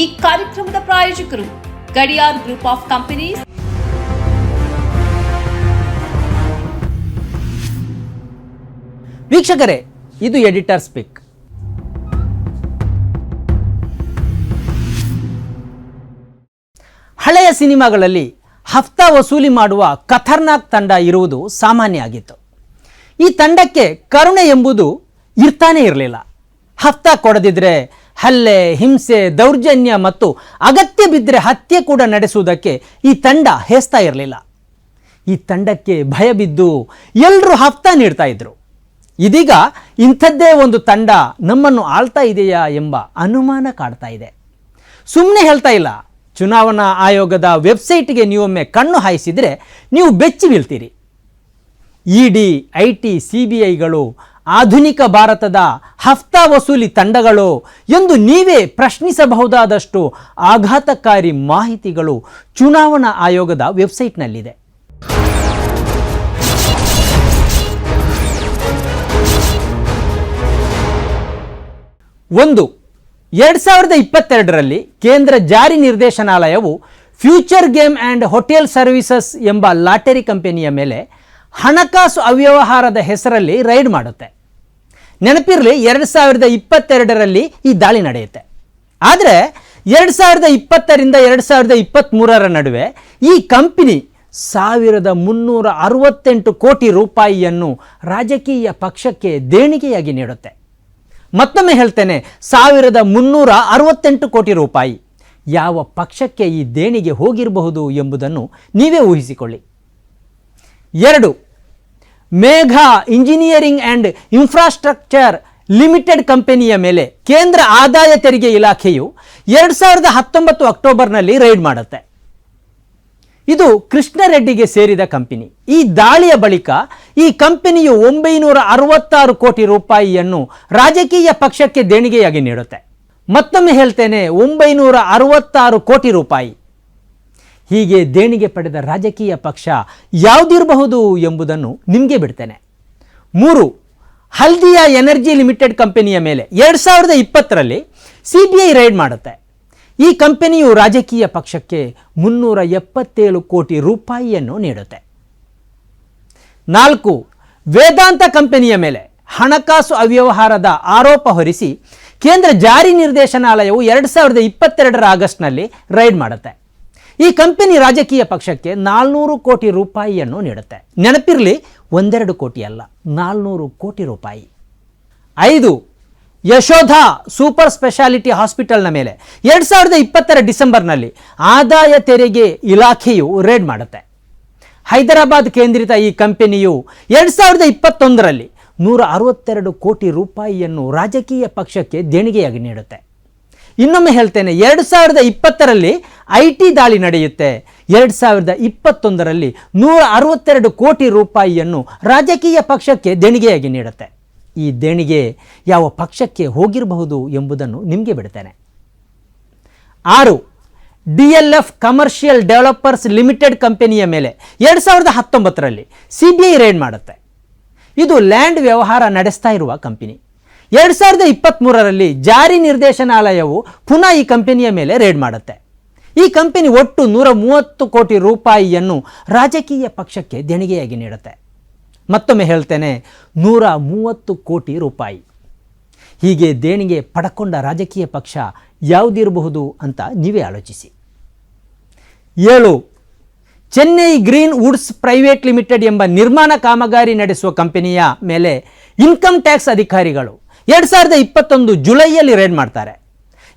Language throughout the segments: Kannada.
ಈ ಕಾರ್ಯಕ್ರಮದ ಪ್ರಾಯೋಜಕರು ಗಡಿಯಾರ್ ಗ್ರೂಪ್ ಆಫ್ ಕಂಪನೀಸ್. ವೀಕ್ಷಕರೇ, ಇದು ಎಡಿಟರ್ ಸ್ಪೀಕ್. ಹಳೆಯ ಸಿನಿಮಾಗಳಲ್ಲಿ ಹಫ್ತಾ ವಸೂಲಿ ಮಾಡುವ ಖತರ್ನಾಕ್ ತಂಡ ಇರುವುದು ಸಾಮಾನ್ಯ ಆಗಿತ್ತು ಈ ತಂಡಕ್ಕೆ ಕರುಣೆ ಎಂಬುದು ಇರ್ತಾನೆ ಇರಲಿಲ್ಲ. ಹಫ್ತಾ ಕೊಡದಿದ್ರೆ ಹಲ್ಲೆ, ಹಿಂಸೆ, ದೌರ್ಜನ್ಯ ಮತ್ತು ಅಗತ್ಯ ಬಿದ್ದರೆ ಹತ್ಯೆ ಕೂಡ ನಡೆಸುವುದಕ್ಕೆ ಈ ತಂಡ ಹೇಸ್ತಾ ಇರಲಿಲ್ಲ. ಈ ತಂಡಕ್ಕೆ ಭಯ ಬಿದ್ದು ಎಲ್ಲರೂ ಹಫ್ತಾ ನೀಡ್ತಾ ಇದ್ರು. ಇದೀಗ ಇಂಥದ್ದೇ ಒಂದು ತಂಡ ನಮ್ಮನ್ನು ಆಳ್ತಾ ಇದೆಯಾ ಎಂಬ ಅನುಮಾನ ಕಾಡ್ತಾ ಇದೆ. ಸುಮ್ಮನೆ ಹೇಳ್ತಾ ಇಲ್ಲ, ಚುನಾವಣಾ ಆಯೋಗದ ವೆಬ್ಸೈಟ್ಗೆ ನೀವೊಮ್ಮೆ ಕಣ್ಣು ಹಾಯಿಸಿದರೆ ನೀವು ಬೆಚ್ಚಿ ಬೀಳ್ತೀರಿ E D I T C B ಐಗಳು ಆಧುನಿಕ ಭಾರತದ ಹಫ್ತಾ ವಸೂಲಿ ತಂಡಗಳು ಎಂದು ನೀವೇ ಪ್ರಶ್ನಿಸಬಹುದಾದಷ್ಟು ಆಘಾತಕಾರಿ ಮಾಹಿತಿಗಳು ಚುನಾವಣಾ ಆಯೋಗದ ವೆಬ್ಸೈಟ್ನಲ್ಲಿದೆ. ಒಂದು, ಎರಡು ಸಾವಿರದ ಇಪ್ಪತ್ತೆರಡರಲ್ಲಿ ಕೇಂದ್ರ ಜಾರಿ ನಿರ್ದೇಶನಾಲಯವು Future Game and Hotel Services ಎಂಬ ಲಾಟರಿ ಕಂಪನಿಯ ಮೇಲೆ ಹಣಕಾಸು ಅವ್ಯವಹಾರದ ಹೆಸರಲ್ಲಿ ರೈಡ್ ಮಾಡುತ್ತೆ. ನೆನಪಿರಲಿ, ಎರಡು ಸಾವಿರದ ಇಪ್ಪತ್ತೆರಡರಲ್ಲಿ ಈ ದಾಳಿ ನಡೆಯುತ್ತೆ. ಆದರೆ, ಎರಡು ಸಾವಿರದ ಇಪ್ಪತ್ತರಿಂದ ಎರಡು ಸಾವಿರದ ಇಪ್ಪತ್ತ್ಮೂರರ ನಡುವೆ ಈ ಕಂಪನಿ ಸಾವಿರದ ಮುನ್ನೂರ ಅರವತ್ತೆಂಟು ಕೋಟಿ ರೂಪಾಯಿಯನ್ನು ರಾಜಕೀಯ ಪಕ್ಷಕ್ಕೆ ದೇಣಿಗೆಯಾಗಿ ನೀಡುತ್ತೆ. ಮತ್ತೊಮ್ಮೆ ಹೇಳ್ತೇನೆ, ಸಾವಿರದ ಮುನ್ನೂರ ಅರವತ್ತೆಂಟು ಕೋಟಿ ರೂಪಾಯಿ ಯಾವ ಪಕ್ಷಕ್ಕೆ ಈ ದೇಣಿಗೆ ಹೋಗಿರಬಹುದು ಎಂಬುದನ್ನು ನೀವೇ ಊಹಿಸಿಕೊಳ್ಳಿ. ಎರಡು. Megha Engineering and Infrastructure Limited ಕಂಪನಿಯ ಮೇಲೆ ಕೇಂದ್ರ ಆದಾಯ ತೆರಿಗೆ ಇಲಾಖೆಯು ಎರಡು ಸಾವಿರದ ಹತ್ತೊಂಬತ್ತು ಅಕ್ಟೋಬರ್ನಲ್ಲಿ ರೈಡ್ ಮಾಡುತ್ತೆ. ಇದು ಕೃಷ್ಣರೆಡ್ಡಿಗೆ ಸೇರಿದ ಕಂಪನಿ. ಈ ದಾಳಿಯ ಬಳಿಕ ಈ ಕಂಪನಿಯು ಒಂಬೈನೂರ ಅರವತ್ತಾರು ಕೋಟಿ ರೂಪಾಯಿಯನ್ನು ರಾಜಕೀಯ ಪಕ್ಷಕ್ಕೆ ದೇಣಿಗೆಯಾಗಿ ನೀಡುತ್ತೆ. ಮತ್ತೊಮ್ಮೆ ಹೇಳ್ತೇನೆ, ಒಂಬೈನೂರ ಅರವತ್ತಾರು ಕೋಟಿ ರೂಪಾಯಿ. ಹೀಗೆ ದೇಣಿಗೆ ಪಡೆದ ರಾಜಕೀಯ ಪಕ್ಷ ಯಾವುದಿರಬಹುದು ಎಂಬುದನ್ನು ನಿಮಗೆ ಬಿಡ್ತೇನೆ. ಮೂರು, ಹಲ್ದಿಯಾ ಎನರ್ಜಿ ಲಿಮಿಟೆಡ್ ಕಂಪನಿಯ ಮೇಲೆ ಎರಡು ಸಾವಿರದ ಇಪ್ಪತ್ತರಲ್ಲಿ ಸಿ ಬಿ ಐ ರೈಡ್ ಮಾಡುತ್ತೆ. ಈ ಕಂಪನಿಯು ರಾಜಕೀಯ ಪಕ್ಷಕ್ಕೆ ಮುನ್ನೂರ ಎಪ್ಪತ್ತೇಳು ಕೋಟಿ ರೂಪಾಯಿಯನ್ನು ನೀಡುತ್ತೆ. ನಾಲ್ಕು, ವೇದಾಂತ ಕಂಪನಿಯ ಮೇಲೆ ಹಣಕಾಸು ಅವ್ಯವಹಾರದ ಆರೋಪ ಹೊರಿಸಿ ಕೇಂದ್ರ ಜಾರಿ ನಿರ್ದೇಶನಾಲಯವು ಎರಡು ಸಾವಿರದ ಇಪ್ಪತ್ತೆರಡರ ಆಗಸ್ಟ್ನಲ್ಲಿ ರೈಡ್ ಮಾಡುತ್ತೆ. ಈ ಕಂಪನಿ ರಾಜಕೀಯ ಪಕ್ಷಕ್ಕೆ ನಾಲ್ನೂರು ಕೋಟಿ ರೂಪಾಯಿಯನ್ನು ನೀಡುತ್ತೆ. ನೆನಪಿರಲಿ, ಒಂದೆರಡು ಕೋಟಿ ಅಲ್ಲ, ನಾಲ್ನೂರು ಕೋಟಿ ರೂಪಾಯಿ. ಐದು, ಯಶೋಧ ಸೂಪರ್ ಸ್ಪೆಷಾಲಿಟಿ ಹಾಸ್ಪಿಟಲ್ನ ಮೇಲೆ ಎರಡು ಸಾವಿರದ ಇಪ್ಪತ್ತರ ಡಿಸೆಂಬರ್ನಲ್ಲಿ ಆದಾಯ ತೆರಿಗೆ ಇಲಾಖೆಯು ರೇಡ್ ಮಾಡುತ್ತೆ. ಹೈದರಾಬಾದ್ ಕೇಂದ್ರಿತ ಈ ಕಂಪನಿಯು ಎರಡು ಸಾವಿರದ ಇಪ್ಪತ್ತೊಂದರಲ್ಲಿ ನೂರ ಅರವತ್ತೆರಡು ಕೋಟಿ ರೂಪಾಯಿಯನ್ನು ರಾಜಕೀಯ ಪಕ್ಷಕ್ಕೆ ದೇಣಿಗೆಯಾಗಿ ನೀಡುತ್ತೆ. ಇನ್ನೊಮ್ಮೆ ಹೇಳ್ತೇನೆ, ಎರಡು ಸಾವಿರದ ಇಪ್ಪತ್ತರಲ್ಲಿ ಐ ಟಿ ದಾಳಿ ನಡೆಯುತ್ತೆ. ಎರಡು ಸಾವಿರದ ಇಪ್ಪತ್ತೊಂದರಲ್ಲಿ ನೂರ ಅರವತ್ತೆರಡು ಕೋಟಿ ರೂಪಾಯಿಯನ್ನು ರಾಜಕೀಯ ಪಕ್ಷಕ್ಕೆ ದೇಣಿಗೆಯಾಗಿ ನೀಡುತ್ತೆ. ಈ ದೇಣಿಗೆ ಯಾವ ಪಕ್ಷಕ್ಕೆ ಹೋಗಿರಬಹುದು ಎಂಬುದನ್ನು ನಿಮಗೆ ಬಿಡ್ತೇನೆ. ಆರು, D L F Commercial Developers Limited ಕಂಪನಿಯ ಮೇಲೆ ಎರಡು ಸಾವಿರದ ಹತ್ತೊಂಬತ್ತರಲ್ಲಿ ಸಿ ಬಿ ಐ ರೇಡ್ ಮಾಡುತ್ತೆ. ಇದು ಲ್ಯಾಂಡ್ ವ್ಯವಹಾರ ನಡೆಸ್ತಾ ಇರುವ ಕಂಪನಿ. ಎರಡು ಸಾವಿರದ ಇಪ್ಪತ್ತ್ಮೂರರಲ್ಲಿ ಜಾರಿ ನಿರ್ದೇಶನಾಲಯವು ಪುನಃ ಈ ಕಂಪನಿಯ ಮೇಲೆ ರೇಡ್ ಮಾಡುತ್ತೆ. ಈ ಕಂಪನಿ ಒಟ್ಟು ನೂರ ಮೂವತ್ತು ಕೋಟಿ ರೂಪಾಯಿಯನ್ನು ರಾಜಕೀಯ ಪಕ್ಷಕ್ಕೆ ದೇಣಿಗೆಯಾಗಿ ನೀಡುತ್ತೆ. ಮತ್ತೊಮ್ಮೆ ಹೇಳ್ತೇನೆ, ನೂರ ಮೂವತ್ತು ಕೋಟಿ ರೂಪಾಯಿ. ಹೀಗೆ ದೇಣಿಗೆ ಪಡಕೊಂಡ ರಾಜಕೀಯ ಪಕ್ಷ ಯಾವುದಿರಬಹುದು ಅಂತ ನೀವೇ ಆಲೋಚಿಸಿ. ಏಳು, Chennai Green Woods Private Limited ಎಂಬ ನಿರ್ಮಾಣ ಕಾಮಗಾರಿ ನಡೆಸುವ ಕಂಪನಿಯ ಮೇಲೆ ಇನ್ಕಮ್ ಟ್ಯಾಕ್ಸ್ ಅಧಿಕಾರಿಗಳು ಎರಡು ಸಾವಿರದ ಇಪ್ಪತ್ತೊಂದು ಜುಲೈಯಲ್ಲಿ ರೇಡ್ ಮಾಡ್ತಾರೆ.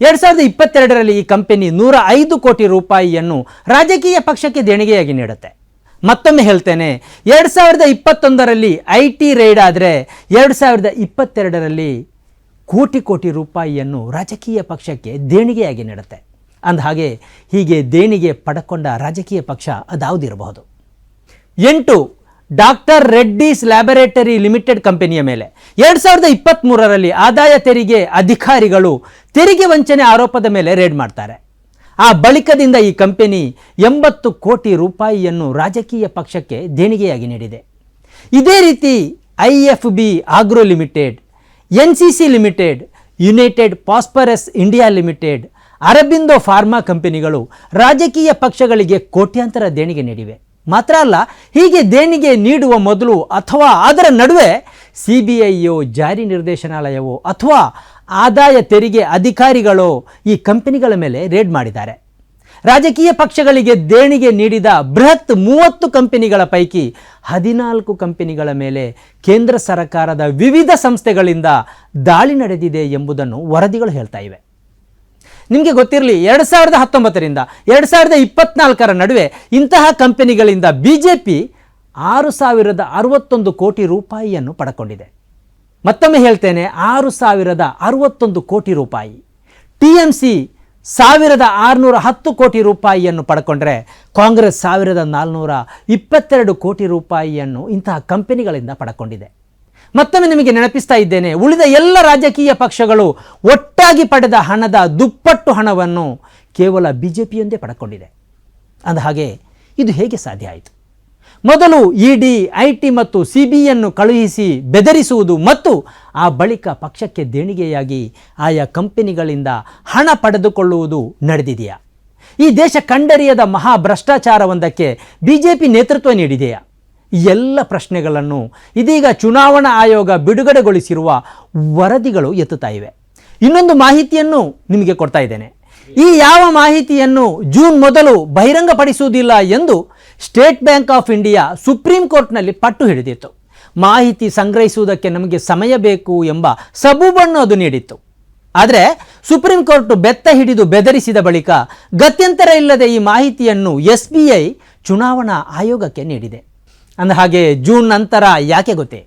ಎರಡು ಸಾವಿರದ ಇಪ್ಪತ್ತೆರಡರಲ್ಲಿ ಈ ಕಂಪನಿ ನೂರ ಐದು ಕೋಟಿ ರೂಪಾಯಿಯನ್ನು ರಾಜಕೀಯ ಪಕ್ಷಕ್ಕೆ ದೇಣಿಗೆಯಾಗಿ ನೀಡುತ್ತೆ. ಮತ್ತೊಮ್ಮೆ ಹೇಳ್ತೇನೆ, ಎರಡು ಸಾವಿರದ ಇಪ್ಪತ್ತೊಂದರಲ್ಲಿ ಐ ಟಿ ರೈಡ್ ಆದರೆ ಎರಡು ಸಾವಿರದ ಇಪ್ಪತ್ತೆರಡರಲ್ಲಿ ಕೋಟಿ ಕೋಟಿ ರೂಪಾಯಿಯನ್ನು ರಾಜಕೀಯ ಪಕ್ಷಕ್ಕೆ ದೇಣಿಗೆಯಾಗಿ ನೀಡುತ್ತೆ. ಅಂದಹಾಗೆ ಹೀಗೆ ದೇಣಿಗೆ ಪಡ್ಕೊಂಡ ರಾಜಕೀಯ ಪಕ್ಷ ಅದಾವುದಿರಬಹುದು. ಎಂಟು ಡಾಕ್ಟರ್ ರೆಡ್ಡೀಸ್ ಲ್ಯಾಬೊರೇಟರಿ ಲಿಮಿಟೆಡ್ ಕಂಪನಿಯ ಮೇಲೆ. ಎರಡು ಸಾವಿರದ ಇಪ್ಪತ್ತ್ಮೂರರಲ್ಲಿ ಆದಾಯ ತೆರಿಗೆ ಅಧಿಕಾರಿಗಳು ತೆರಿಗೆ ವಂಚನೆ ಆರೋಪದ ಮೇಲೆ ರೇಡ್ ಮಾಡ್ತಾರೆ. ಆ ಬಳಿಕದಿಂದ ಈ ಕಂಪನಿ ಎಂಬತ್ತು ಕೋಟಿ ರೂಪಾಯಿಯನ್ನು ರಾಜಕೀಯ ಪಕ್ಷಕ್ಕೆ ದೇಣಿಗೆಯಾಗಿ ನೀಡಿದೆ. ಇದೇ ರೀತಿ I F B Agro Limited, N C C Limited, United Phosphorus India Limited, Aurobindo Pharma ಕಂಪನಿಗಳು ರಾಜಕೀಯ ಪಕ್ಷಗಳಿಗೆ ಕೋಟ್ಯಾಂತರ ದೇಣಿಗೆ ನೀಡಿವೆ. ಮಾತ್ರ ಅಲ್ಲ, ಹೀಗೆ ದೇಣಿಗೆ ನೀಡುವ ಮೊದಲು ಅಥವಾ ಅದರ ನಡುವೆ ಸಿ ಬಿ ಐಯೋ ಜಾರಿ ನಿರ್ದೇಶನಾಲಯವೋ ಅಥವಾ ಆದಾಯ ತೆರಿಗೆ ಅಧಿಕಾರಿಗಳು ಈ ಕಂಪನಿಗಳ ಮೇಲೆ ರೇಡ್ ಮಾಡಿದ್ದಾರೆ. ರಾಜಕೀಯ ಪಕ್ಷಗಳಿಗೆ ದೇಣಿಗೆ ನೀಡಿದ ಬೃಹತ್ ಮೂವತ್ತು ಕಂಪನಿಗಳ ಪೈಕಿ ಹದಿನಾಲ್ಕು ಕಂಪನಿಗಳ ಮೇಲೆ ಕೇಂದ್ರ ಸರ್ಕಾರದ ವಿವಿಧ ಸಂಸ್ಥೆಗಳಿಂದ ದಾಳಿ ನಡೆದಿದೆ ಎಂಬುದನ್ನು ವರದಿಗಳು ಹೇಳ್ತಾ ಇವೆ. ನಿಮಗೆ ಗೊತ್ತಿರಲಿ, ಎರಡು ಸಾವಿರದ ಹತ್ತೊಂಬತ್ತರಿಂದ ಎರಡು ಸಾವಿರದ ಇಪ್ಪತ್ನಾಲ್ಕರ ನಡುವೆ ಇಂತಹ ಕಂಪನಿಗಳಿಂದ ಬಿ ಜೆ ಪಿ ಆರು ಸಾವಿರದ ಅರವತ್ತೊಂದು ಕೋಟಿ ರೂಪಾಯಿಯನ್ನು ಪಡ್ಕೊಂಡಿದೆ. ಮತ್ತೊಮ್ಮೆ ಹೇಳ್ತೇನೆ, ಆರು ಸಾವಿರದ ಅರವತ್ತೊಂದು ಕೋಟಿ ರೂಪಾಯಿ. ಟಿ ಎಂ ಸಿ ಸಾವಿರದ ಆರುನೂರ ಹತ್ತು ಕೋಟಿ ರೂಪಾಯಿಯನ್ನು ಪಡ್ಕೊಂಡ್ರೆ ಕಾಂಗ್ರೆಸ್ ಸಾವಿರದ ನಾಲ್ನೂರ ಇಪ್ಪತ್ತೆರಡು ಕೋಟಿ ರೂಪಾಯಿಯನ್ನು ಇಂತಹ ಕಂಪನಿಗಳಿಂದ ಪಡ್ಕೊಂಡಿದೆ. ಮತ್ತೊಮ್ಮೆ ನಿಮಗೆ ನೆನಪಿಸ್ತಾ ಇದ್ದೇನೆ, ಉಳಿದ ಎಲ್ಲ ರಾಜಕೀಯ ಪಕ್ಷಗಳು ಒಟ್ಟಾಗಿ ಪಡೆದ ಹಣದ ದುಪ್ಪಟ್ಟು ಹಣವನ್ನು ಕೇವಲ ಬಿ ಜೆ ಪಿಯೊಂದೇ ಪಡ್ಕೊಂಡಿದೆ ಅಂದಹಾಗೆ ಇದು ಹೇಗೆ ಸಾಧ್ಯ ಆಯಿತು? ಮೊದಲು ಇಡಿ ಐ ಟಿ ಮತ್ತು ಸಿ ಬಿಯನ್ನು ಕಳುಹಿಸಿ ಬೆದರಿಸುವುದು ಮತ್ತು ಆ ಬಳಿಕ ಪಕ್ಷಕ್ಕೆ ದೇಣಿಗೆಯಾಗಿ ಆಯಾ ಕಂಪನಿಗಳಿಂದ ಹಣ ಪಡೆದುಕೊಳ್ಳುವುದು ನಡೆದಿದೆಯಾ? ಈ ದೇಶ ಕಂಡರಿಯದ ಮಹಾ ಭ್ರಷ್ಟಾಚಾರವೊಂದಕ್ಕೆ ಬಿ ಜೆ ಪಿ ನೇತೃತ್ವ ನೀಡಿದೆಯಾ? ಎಲ್ಲ ಪ್ರಶ್ನೆಗಳನ್ನು ಇದೀಗ ಚುನಾವಣಾ ಆಯೋಗ ಬಿಡುಗಡೆಗೊಳಿಸಿರುವ ವರದಿಗಳು ಎತ್ತುತ್ತಾ ಇವೆ. ಇನ್ನೊಂದು ಮಾಹಿತಿಯನ್ನು ನಿಮಗೆ ಕೊಡ್ತಾ ಇದ್ದೇನೆ. ಈ ಯಾವ ಮಾಹಿತಿಯನ್ನು ಜೂನ್ ಮೊದಲು ಬಹಿರಂಗಪಡಿಸುವುದಿಲ್ಲ ಎಂದು State Bank of India Supreme ಕೋರ್ಟ್ನಲ್ಲಿ ಪಟ್ಟು ಹಿಡಿದಿತ್ತು. ಮಾಹಿತಿ ಸಂಗ್ರಹಿಸುವುದಕ್ಕೆ ನಮಗೆ ಸಮಯ ಬೇಕು ಎಂಬ ಸಬೂಬನ್ನು ಅದು ನೀಡಿತ್ತು. ಆದರೆ ಸುಪ್ರೀಂ ಕೋರ್ಟ್ ಬೆತ್ತ ಹಿಡಿದು ಬೆದರಿಸಿದ ಬಳಿಕ ಗತ್ಯಂತರ ಇಲ್ಲದೆ ಈ ಮಾಹಿತಿಯನ್ನು ಎಸ್ ಬಿ ಐ ಚುನಾವಣಾ ಆಯೋಗಕ್ಕೆ ನೀಡಿದೆ. ಅಂದಹಾಗೆ ಜೂನ್ ನಂತರ ಯಾಕೆ ಗೊತ್ತೇ?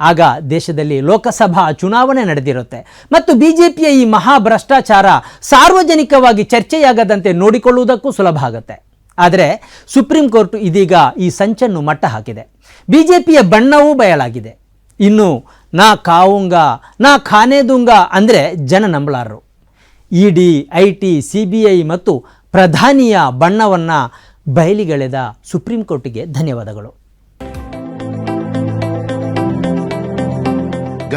ಆಗ ದೇಶದಲ್ಲಿ ಲೋಕಸಭಾ ಚುನಾವಣೆ ನಡೆದಿರುತ್ತೆ. ಮತ್ತು ಬಿ ಜೆ ಪಿಯ ಈ ಮಹಾ ಭ್ರಷ್ಟಾಚಾರ ಸಾರ್ವಜನಿಕವಾಗಿ ಚರ್ಚೆಯಾಗದಂತೆ ನೋಡಿಕೊಳ್ಳುವುದಕ್ಕೂ ಸುಲಭ ಆಗುತ್ತೆ. ಆದರೆ ಸುಪ್ರೀಂ ಕೋರ್ಟ್ ಇದೀಗ ಈ ಸಂಚನ್ನು ಮಟ್ಟ ಹಾಕಿದೆ. ಬಿ ಜೆ ಪಿಯ ಬಣ್ಣವೂ ಬಯಲಾಗಿದೆ. ಇನ್ನು ನಾ ಕಾವುಂಗ, ನಾ ಖಾನೇದುಂಗ ಅಂದರೆ ಜನ ನಂಬಲಾರರು. E D I T C B I ಮತ್ತು ಪ್ರಧಾನಿಯ ಬಣ್ಣವನ್ನು ಬಯಲಿಗೆಳೆದ ಸುಪ್ರೀಂ ಕೋರ್ಟಿಗೆ ಧನ್ಯವಾದಗಳು.